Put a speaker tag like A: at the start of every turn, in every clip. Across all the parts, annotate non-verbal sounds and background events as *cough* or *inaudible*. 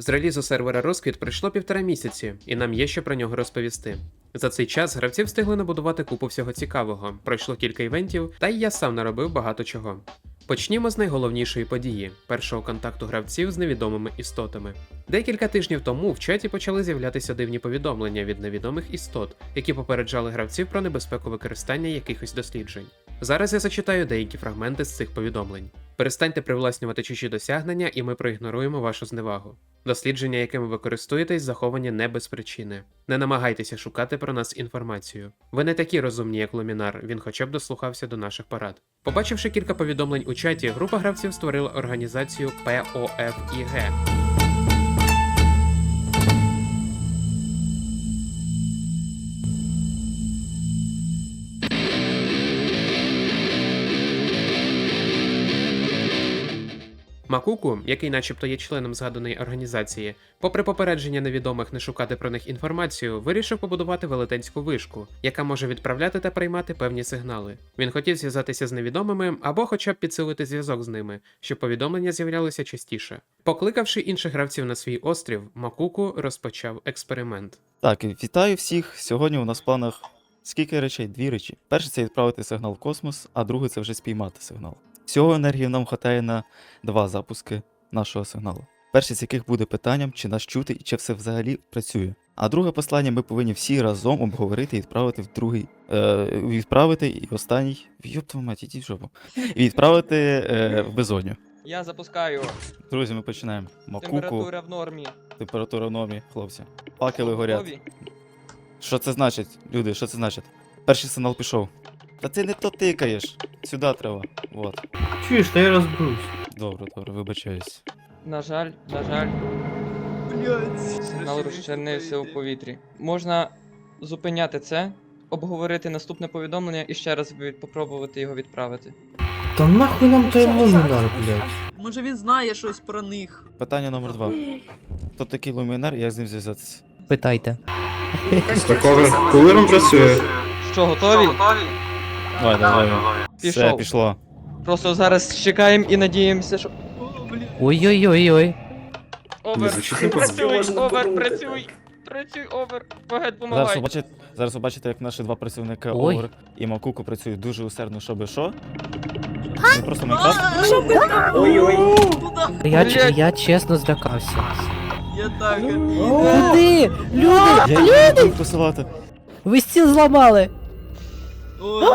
A: З релізу сервера Розквіт пройшло півтора місяці, і нам є що про нього розповісти. За цей час гравці встигли набудувати купу всього цікавого, пройшло кілька івентів, та й я сам наробив багато чого. Почнімо з найголовнішої події першого контакту гравців з невідомими істотами. Декілька тижнів тому в чаті почали з'являтися дивні повідомлення від невідомих істот, які попереджали гравців про небезпеку використання якихось досліджень. Зараз я зачитаю деякі фрагменти з цих повідомлень. Перестаньте привласнювати чужі досягнення, і ми проігноруємо вашу зневагу. Дослідження, якими ви користуєтесь, заховані не без причини. Не намагайтеся шукати про нас інформацію. Ви не такі розумні, як Лумінар, він хоча б дослухався до наших порад. Побачивши кілька повідомлень у чаті, група гравців створила організацію POFIG. Макуку, який начебто є членом згаданої організації, попри попередження невідомих не шукати про них інформацію, вирішив побудувати велетенську вишку, яка може відправляти та приймати певні сигнали. Він хотів зв'язатися з невідомими або хоча б підсилити зв'язок з ними, щоб повідомлення з'являлися частіше. Покликавши інших гравців на свій острів, Макуку розпочав експеримент.
B: Так, вітаю всіх. Сьогодні у нас в планах скільки речей? Дві речі. Перше це відправити сигнал в космос, а друге це вже спіймати сигнал. Всього енергії нам вистачає на два запуски нашого сигналу. Перше з яких буде питанням, чи нас чути і чи все взагалі працює. А друге послання ми повинні всі разом обговорити і відправити в другий. Е, відправити і останній. Мать, ідіть в жопу. І відправити е, в безодню.
C: Я запускаю.
B: Друзі, ми починаємо. Макуку,
C: Температура в нормі.
B: температура в нормі, хлопці. Факели горять. Що це значить, люди, що це значить? Перший сигнал пішов. Та ти не то тикаєш. Сюди треба. Вот.
D: Чуєш, та я розберусь.
B: Добре, добре, вибачаюсь.
C: На жаль, на жаль, сигнал розчернився у повітрі. Можна зупиняти це, обговорити наступне повідомлення і ще раз від- попробувати його відправити.
D: Та нахуй нам той лумінар, блядь.
E: Може він знає щось про них.
B: Питання номер два. Хто такий лумінар як з ним зв'язатися?
F: Питайте.
G: Такого, коли він працює?
C: Що, готові?
B: Давай, давай. Все,
C: Пішов.
B: пішло.
C: Просто зараз чекаємо і надіємося, що.
F: Ой-ой-ой-ой.
C: Овер,
G: непогано.
C: працюй, овер, працюй! Працюй, овер! Багет,
B: Зараз
C: помагай!
B: побачите, зараз побачите, як наші два працівника
F: Ой.
B: Овер і Макуку працюють дуже усердно, щоб що? Не просто Майнкрафт?
G: Ой-ой.
F: Я,
C: Блядь.
F: я чесно злякався.
E: Я так.
F: Куди? Люди!
B: Я не буду посилати.
F: Ви стіл зламали!
E: О,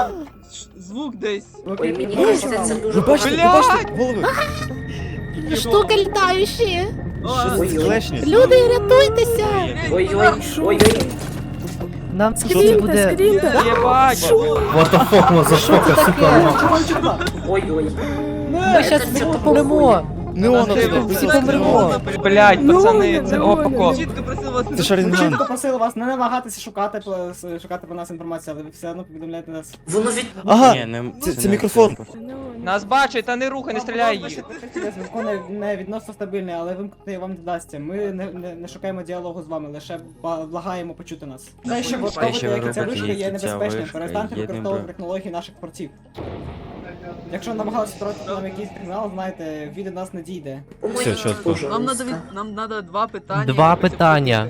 E: звук десь.
G: Ой, мені кажеться, це дуже
B: Ви бачите, ви бачите, голови?
F: Штука літаючі!
B: Що це ці клешні?
F: Люди, рятуйтеся!
G: Ой-ой, ой-ой.
F: Нам
B: Що
F: це
B: це?
F: буде...
C: Єбать!
D: What the fuck, мазафака, сука.
G: Ой-ой.
F: Ми всі помремо!
C: Всі
B: туди,
F: всі помремо.
C: Блять, пацани, це око.
E: Чітко просив вас.
B: Це Шарінган.
H: Чітко просили вас не намагатися шукати, по- шукати про нас інформацію, але ви все одно повідомляєте нас.
G: Воно від...
B: Ага, це, це мікрофон.
C: Нас бачать, та не рухай, не стріляй їх.
H: Зв'язку не, не відносно стабільний, але вимкнути вам не вдасться. Ми не, не, не шукаємо діалогу з вами, лише ба- благаємо почути нас. Те, що ви робите, як ця вишка є небезпечним, перестаньте використовувати технології наших порців. Якщо намагалися втратити нам якийсь сигнал, знаєте, від нас не дійде.
B: Все, чітко.
E: Нам надо від... нам надо два питання.
F: Два питання.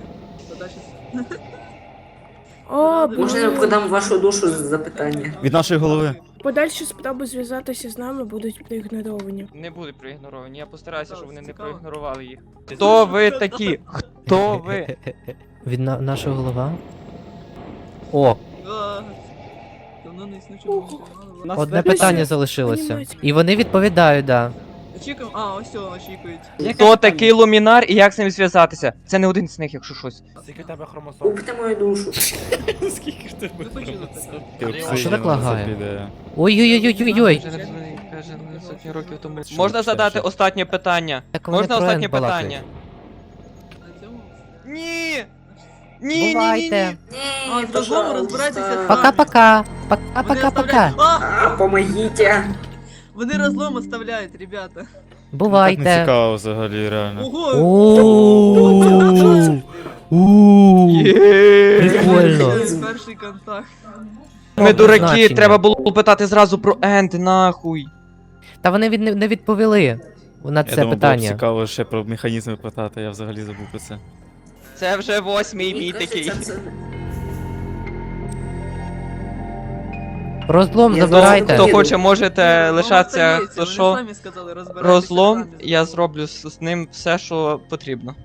I: О,
G: Можна я продам вашу душу за запитання?
B: Від нашої голови.
I: подальші спроби зв'язатися з нами будуть проігноровані.
C: Не будуть проігноровані, я постараюся, щоб вони не
E: Цікаво.
C: проігнорували їх. Хто ви такі? Хто ви?
F: Від на... нашого голова? О,
E: А, Давно не.
H: Нас
F: одне питання залишилося. І вони відповідають, да.
E: Очікуємо. А, ось цього очікують.
C: Хто такий лумінар і як з ним зв'язатися? Це не один з них, якщо щось.
G: Купте мою душу. *laughs*
E: Ви почули таке?
F: А що так лагає? Ой-ой-ой-ой-ой!
C: Сотні років тому. Можна задати останнє питання?
F: Так вони
C: Можна
F: про
C: останнє
F: балакають.
C: питання?
E: На цьому?
C: Ні! Ні, ні, ні, ні.
F: Бувайте!
E: А,
G: Ні,
E: в розбирайтеся
G: пожалуйста.
F: Пока-пока!
E: Вони
F: Пока-пока-пока!
E: оставляють- А!
G: А, помогите.
E: Вони розлом оставляють, ребята.
B: Так не
F: Бувайте!
B: цікаво взагалі, реально.
E: Ого!
F: Ууу! Прикольно.
E: Перший контакт.
C: Ми дураки,
F: Значення.
C: треба було питати зразу про Енд, нахуй.
F: Та вони від... не відповіли. на
B: Я
F: це
B: думав, було б
F: питання.
B: цікаво ще про механізми питати, я взагалі забув про це.
C: Це вже восьмий мій такий.
F: Розлом
G: Ні,
F: забирайте.
C: Хто хоче, можете
E: Ну,
C: лишатися,
E: остається,
C: хто що. Розлом, я зроблю з з ним все, що потрібно.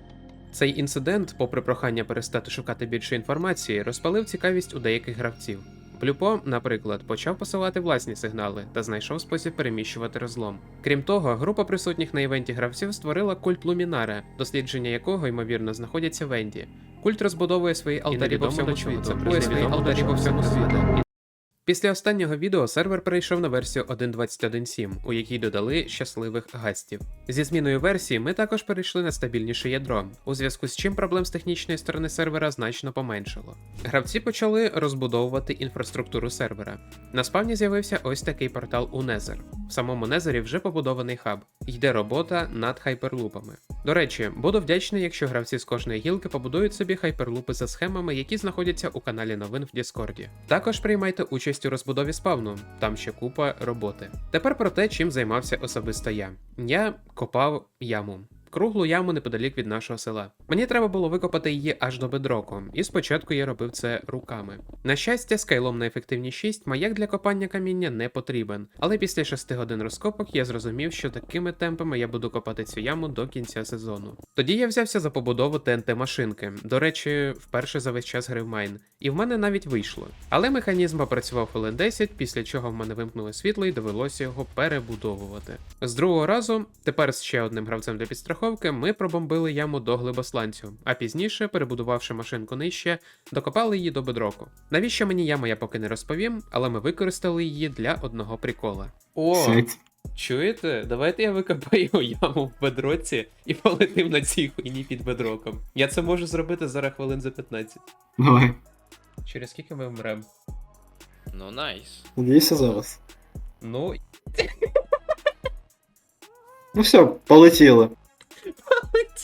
A: Цей інцидент, попри прохання перестати шукати більше інформації, розпалив цікавість у деяких гравців. Плюпо, наприклад, почав посилати власні сигнали та знайшов спосіб переміщувати розлом. Крім того, група присутніх на івенті гравців створила культ Лумінаре, дослідження якого ймовірно знаходяться в Енді. Культ розбудовує свої алтарі по всьому світу, свої алтарі по всьому світу. Після останнього відео сервер перейшов на версію 1.21.7, у якій додали щасливих гастів. Зі зміною версії ми також перейшли на стабільніше ядро, у зв'язку з чим проблем з технічної сторони сервера значно поменшало. Гравці почали розбудовувати інфраструктуру сервера. На спавні з'явився ось такий портал у Незер. В самому Незері вже побудований хаб. Йде робота над хайперлупами. До речі, буду вдячний, якщо гравці з кожної гілки побудують собі хайперлупи за схемами, які знаходяться у каналі новин в Діскорді. Також приймайте участь у розбудові спавну, там ще купа роботи. Тепер про те, чим займався особисто я. Я копав яму. Круглу яму неподалік від нашого села. Мені треба було викопати її аж до бедроку, і спочатку я робив це руками. На щастя, скайлом на ефективні 6 маяк для копання каміння не потрібен, але після 6 годин розкопок я зрозумів, що такими темпами я буду копати цю яму до кінця сезону. Тоді я взявся за побудову ТНТ машинки. До речі, вперше за весь час гри в Майн, і в мене навіть вийшло. Але механізм попрацював хвилин 10, після чого в мене вимкнули світло і довелося його перебудовувати. З другого разу, тепер з ще одним гравцем для підстраховки, ми пробомбили яму до глибосланцю, а пізніше, перебудувавши машинку нижче, докопали її до бедроку. Навіщо мені яма я поки не розповім, але ми використали її для одного прикола. О, чуєте? Давайте я викопаю яму в бедроці і полетим на цій хуйні під бедроком. Я це можу зробити зараз хвилин за 15.
D: Давай.
A: Через скільки ми вмрем?
J: Ну найс.
D: Надіюся зараз.
A: Ну,
D: Ну все, полетіли.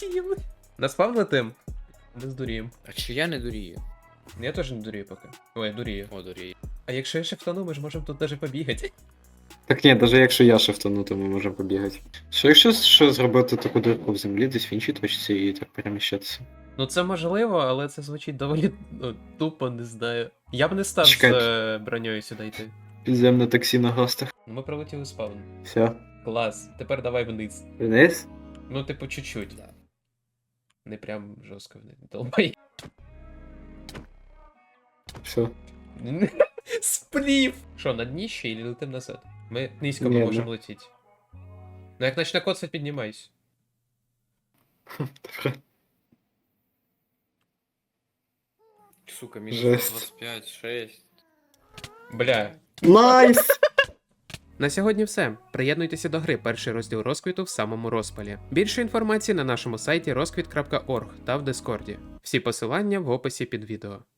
A: Летіли. На спав летим? Ми здуріємо.
J: А чи я не дурію?
A: Я теж не дурію поки. Ой, дурію.
J: О, дурію.
A: А якщо я втону, ми ж можемо тут даже побігати.
D: Так ні, навіть якщо я шифтану, то ми можемо побігати. Що якщо що зробити таку дирку в землі, десь в іншій точці і так переміщатися?
A: Ну це можливо, але це звучить доволі ну, тупо, не знаю. Я б не став
D: Чекай.
A: з е, броньою сюди йти.
D: Підземне таксі на гостах.
A: Ну, Ми прилетіли спавн.
D: Все.
A: Клас. Тепер давай вниз.
D: Вниз?
A: Ну, типу, чуть-чуть.
J: Да.
A: Не прям жорстко вниз. Долбай.
D: Все.
A: Сплів! Що, на дні ще і летим назад? Ми низько
D: Ні,
A: можемо
D: ну.
A: летіти. Ну як начне коцать, піднімайся.
D: Добре. *laughs*
J: Сука, мінус
D: Жесть.
J: 25, 6.
A: Бля.
D: Найс!
A: На сьогодні все. Приєднуйтеся до гри, перший розділ розквіту в самому розпалі. Більше інформації на нашому сайті розквіт.орг та в Дискорді. Всі посилання в описі під відео.